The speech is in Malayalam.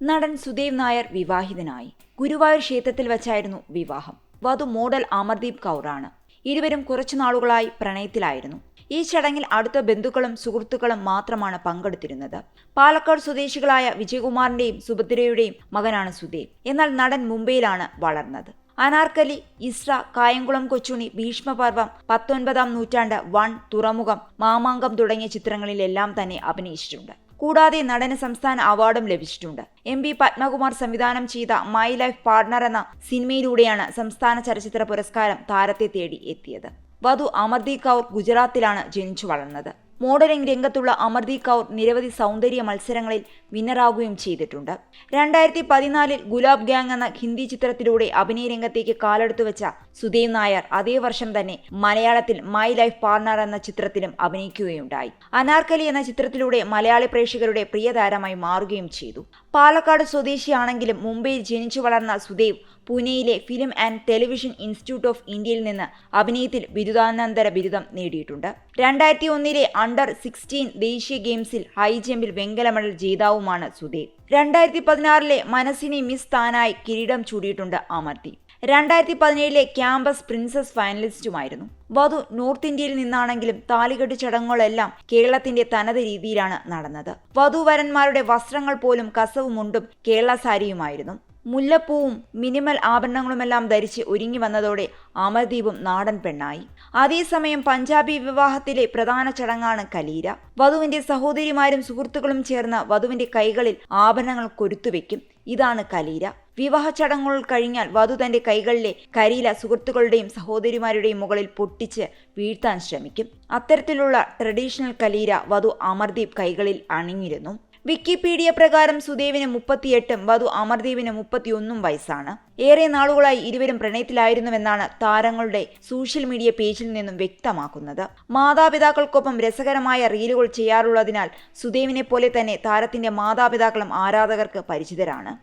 നടൻ സുദേവ് നായർ വിവാഹിതനായി. ഗുരുവായൂർ ക്ഷേത്രത്തിൽ വച്ചായിരുന്നു വിവാഹം. വധു മോഡൽ അമർദീപ് കൗറാണ്. ഇരുവരും കുറച്ചു നാളുകളായി പ്രണയത്തിലായിരുന്നു. ഈ ചടങ്ങിൽ അടുത്ത ബന്ധുക്കളും സുഹൃത്തുക്കളും മാത്രമാണ് പങ്കെടുത്തിരുന്നത്. പാലക്കാട് സ്വദേശികളായ വിജയകുമാറിന്റെയും സുഭദ്രയുടെയും മകനാണ് സുദേവ്. എന്നാൽ നടൻ മുംബൈയിലാണ് വളർന്നത്. അനാർക്കലി ഇസ്ര കായംകുളം കൊച്ചുണി ഭീഷ്മപർവം പത്തൊൻപതാം നൂറ്റാണ്ട് വൺ തുറമുഖം മാമാങ്കം തുടങ്ങിയ ചിത്രങ്ങളിലെല്ലാം തന്നെ അഭിനയിച്ചിട്ടുണ്ട്. കൂടാതെ നടന് സംസ്ഥാന അവാർഡും ലഭിച്ചിട്ടുണ്ട്. എം പി പത്മകുമാർ സംവിധാനം ചെയ്ത മൈ ലൈഫ് പാർട്ണർ എന്ന സിനിമയിലൂടെയാണ് സംസ്ഥാന ചലച്ചിത്ര പുരസ്കാരം താരത്തെ തേടി എത്തിയത്. വധു അമർദീപ് കൗർ ഗുജറാത്തിലാണ് ജനിച്ചു വളർന്നത്. മോഡലിംഗ് രംഗത്തുള്ള അമർദി കൗർ നിരവധി സൗന്ദര്യ മത്സരങ്ങളിൽ വിന്നറാകുകയും ചെയ്തിട്ടുണ്ട്. രണ്ടായിരത്തി പതിനാലിൽ ഗുലാബ് ഗ്യാങ് എന്ന ഹിന്ദി ചിത്രത്തിലൂടെ അഭിനയ രംഗത്തേക്ക് കാലെടുത്തു വെച്ച സുദേവ് നായർ അതേ വർഷം തന്നെ മലയാളത്തിൽ മൈ ലൈഫ് പാർട്ണർ എന്ന ചിത്രത്തിലും അഭിനയിക്കുകയുണ്ടായി. അനാർക്കലി എന്ന ചിത്രത്തിലൂടെ മലയാളി പ്രേക്ഷകരുടെ പ്രിയതാരമായി മാറുകയും ചെയ്തു. പാലക്കാട് സ്വദേശിയാണെങ്കിലും മുംബൈയിൽ ജനിച്ചു വളർന്ന സുദേവ് പൂനെയിലെ film and television institute of ഇന്ത്യയിൽ നിന്ന് അഭിനയത്തിൽ ബിരുദാനന്തര ബിരുദം നേടിയിട്ടുണ്ട്. രണ്ടായിരത്തി ഒന്നിലെ അണ്ടർ സിക്സ്റ്റീൻ ദേശീയ ഗെയിംസിൽ ഹൈ ജമ്പിൽ വെങ്കല മെഡൽ ജേതാവുമാണ് സുദേവ് രണ്ടായിരത്തി പതിനാറിലെ മനസ്സിനെ മിസ് താനായി കിരീടം ചൂടിയിട്ടുണ്ട് അമർദീപ് രണ്ടായിരത്തി പതിനേഴിലെ ക്യാമ്പസ് പ്രിൻസസ് ഫൈനലിസ്റ്റുമായിരുന്നു. വധു നോർത്ത് ഇന്ത്യയിൽ നിന്നാണെങ്കിലും താലികെട്ട് ചടങ്ങുകളെല്ലാം കേരളത്തിന്റെ തനത് രീതിയിലാണ് നടന്നത്. വധുവരന്മാരുടെ വസ്ത്രങ്ങൾ പോലും കസവുമുണ്ടും കേരള സാരിയുമായിരുന്നു. മുല്ലപ്പൂവും മിനിമൽ ആഭരണങ്ങളുമെല്ലാം ധരിച്ച് ഒരുങ്ങി വന്നതോടെ അമർദീപും നാടൻ പെണ്ണായി. അതേസമയം പഞ്ചാബി വിവാഹത്തിലെ പ്രധാന ചടങ്ങാണ് കലീര. വധുവിന്റെ സഹോദരിമാരും സുഹൃത്തുക്കളും ചേർന്ന് വധുവിന്റെ കൈകളിൽ ആഭരണങ്ങൾ കൊരുത്തുവെക്കും ഇതാണ് കലീര. വിവാഹ ചടങ്ങുകൾ കഴിഞ്ഞാൽ വധു തന്റെ കൈകളിലെ കരീല സുഹൃത്തുക്കളുടെയും സഹോദരിമാരുടെയും മുകളിൽ പൊട്ടിച്ച് വീഴ്ത്താൻ ശ്രമിക്കും. അത്തരത്തിലുള്ള ട്രഡീഷണൽ കലീര വധു അമർദീപ് കൈകളിൽ അണിഞ്ഞിരുന്നു. വിക്കിപീഡിയ പ്രകാരം സുദേവിന് മുപ്പത്തിയെട്ടും വധു അമർദീപിന് മുപ്പത്തിയൊന്നും വയസ്സാണ്. ഏറെ നാളുകളായി ഇരുവരും പ്രണയത്തിലായിരുന്നുവെന്നാണ് താരങ്ങളുടെ സോഷ്യൽ മീഡിയ പേജിൽ നിന്നും വ്യക്തമാക്കുന്നത്. മാതാപിതാക്കൾക്കൊപ്പം രസകരമായ റീലുകൾ ചെയ്യാറുള്ളതിനാൽ സുദേവിനെ പോലെ തന്നെ താരത്തിന്റെ മാതാപിതാക്കളും ആരാധകർക്ക് പരിചിതരാണ്.